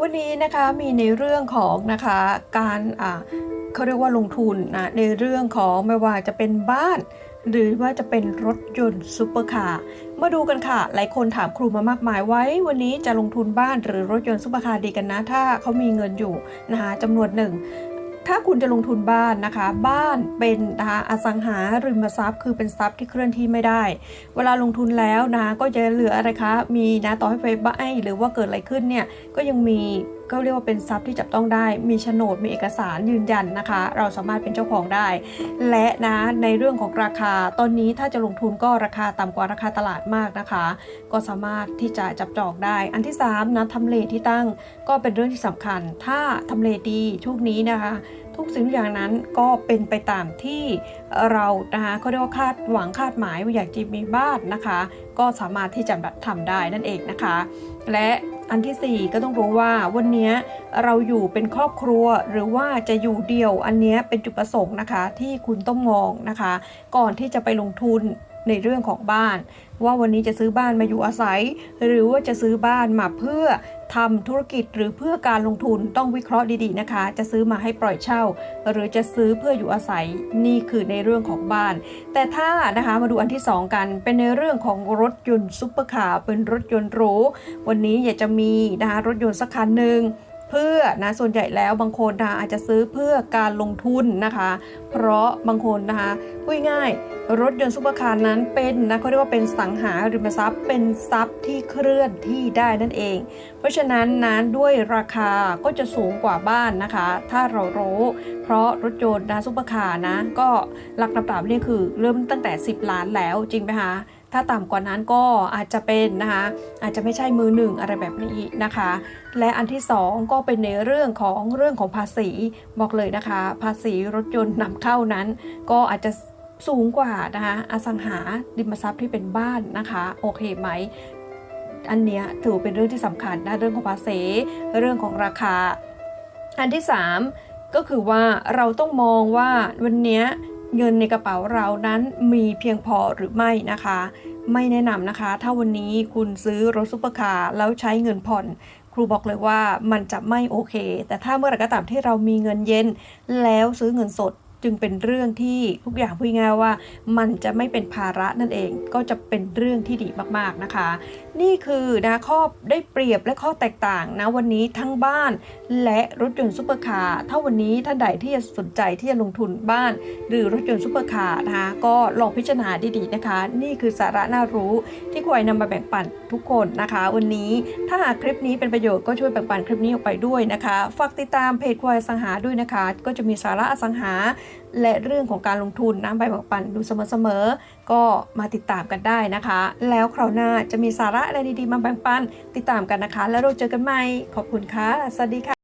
วันนี้นะคะมีในเรื่องของนะคะการอ่าเขาเรียกว่าลงทุนนะในเรื่องของไม่ว่าจะเป็นบ้าน หรือว่าจะเป็นรถยนต์ซูเปอร์คาร์มาดูกันค่ะ หลายคนถามครูมามากมายไว้วันนี้จะลงทุนบ้านหรือรถยนต์ซูเปอร์คาร์ดีกันนะ ถ้าเขามีเงินอยู่นะคะจำนวนหนึ่ง ถ้าคุณจะลงทุนบ้านนะคะ บ้านเป็นนะคะอสังหาริมทรัพย์ คือเป็นทรัพย์ที่เคลื่อนที่ไม่ได้ เวลาลงทุนแล้วนะก็จะเหลืออะไรคะ มีนะต่อให้ไฟไหม้หรือว่าเกิดอะไรขึ้นเนี่ยก็ยังมี ก็เรียกว่าเป็นทรัพย์ที่จับต้องได้ มีโฉนดมีเอกสารยืนยันนะคะ เราสามารถเป็นเจ้าของได้ และนะในเรื่องของราคาตอนนี้ถ้าจะลงทุนก็ราคาต่ำกว่าราคาตลาดมากนะคะ ก็สามารถที่จะจับจองได้ อันที่3นะทำเลที่ตั้งก็เป็นเรื่องที่สำคัญ ถ้าทำเลดีช่วงนี้นะคะ ทุกสิ่งทุกอย่างนั้นก็เป็นไปตามที่เรานะคะเขาเรียกว่าคาดหวังคาดหมายว่าอยากจะมีบ้านนะคะ ก็สามารถที่จะแบบทำได้นั่นเองนะคะ และอันที่ 4 ก็ต้องรู้ว่าวันนี้เราอยู่เป็นครอบครัวหรือว่าจะอยู่เดี่ยวอันนี้เป็นจุดประสงค์นะคะ ที่คุณต้องมองนะคะ ก่อนที่จะไปลงทุนในเรื่องของบ้าน ว่าวันนี้จะซื้อบ้านมาอยู่อาศัย หรือว่าจะซื้อบ้านมาเพื่อ ทำธุรกิจหรือเพื่อการลงทุนต้องวิเคราะห์ดีๆนะคะ จะซื้อมาให้ปล่อยเช่า หรือจะซื้อเพื่ออยู่อาศัยนี่คือในเรื่องของบ้าน แต่ถ้านะคะมาดูอันที่ 2 กัน เป็นในเรื่องของรถยนต์ซุปเปอร์คาร์เป็นรถยนต์หรูวันนี้อยากจะมีนะคะรถยนต์สักคันหนึ่ง เพื่อนะส่วนใหญ่แล้วบางคนนะคะอาจจะซื้อเพื่อการลงทุนนะคะ เพราะบางคนนะคะพูดง่ายรถยนต์ซุปเปอร์คาร์นั้นเป็นนะเขาเรียกว่าเป็นสังหาริมทรัพย์ เป็นทรัพย์ที่เคลื่อนที่ได้นั่นเอง เพราะฉะนั้นนั้นด้วยราคาก็จะสูงกว่าบ้านนะคะ ถ้าเรารู้ เพราะรถยนต์นะซุปเปอร์คาร์นะก็หลักต่ำๆนี่คือเริ่มตั้งแต่ 10 ล้านแล้วจริงไหมคะ ถ้าต่ำกว่านั้นก็อาจจะเป็นนะคะอาจจะไม่ใช่มือหนึ่งอะไรแบบนี้นะคะ และอันที่สองก็เป็นในเรื่องของเรื่องของภาษีบอกเลยนะคะ ภาษีรถยนต์นำเข้านั้น ก็อาจจะสูงกว่านะคะอสังหาริมทรัพย์ที่เป็นบ้านนะคะโอเคไหมอันเนี้ยถือเป็นเรื่องที่สำคัญนะเรื่องของภาษีเรื่องของราคา อันที่ 3 ก็คือว่าเราต้องมองว่าวันเนี้ย เงินในกระเป๋าเรานั้นมีเพียงพอหรือไม่นะคะ ไม่แนะนำนะคะ ถ้าวันนี้คุณซื้อรถซุปเปอร์คาร์แล้วใช้เงินผ่อนครูบอกเลยว่ามันจะไม่โอเค แต่ถ้าเมื่อไหร่ก็ตามที่เรามีเงินเย็น แล้วซื้อเงินสดจึงเป็นเรื่องที่ทุกอย่างพูดง่ายว่า มันจะไม่เป็นภาระนั่นเองก็จะเป็นเรื่องที่ดีมากๆนะคะ นี่คือนะข้อได้เปรียบและข้อแตกต่างนะวันนี้ทั้งบ้าน และรถยนต์ซุปเปอร์คาร์ถ้าวันนี้ท่านใดที่จะสนใจที่จะลงทุนบ้าน หรือรถยนต์ซุปเปอร์คาร์นะคะก็ลองพิจารณาดีๆนะคะ นี่คือสาระน่ารู้ที่ควรนำมาแบ่งปันทุกคนนะคะ วันนี้ถ้าหากคลิปนี้เป็นประโยชน์ก็ช่วยแบ่งปันคลิปนี้ออกไปด้วยนะคะฝากติดตามเพจควายสังหาด้วยนะคะ ก็จะมีสาระอสังหาและเรื่องของการลงทุนน้ำใบแบ่งปันดูเสมอๆก็มาติดตามกันได้นะคะ แล้วคราวหน้าจะมีสาระอะไรดีๆมาแบ่งปัน ติดตามกันนะคะ แล้วเราเจอกันใหม่ขอบคุณค่ะสวัสดีค่ะ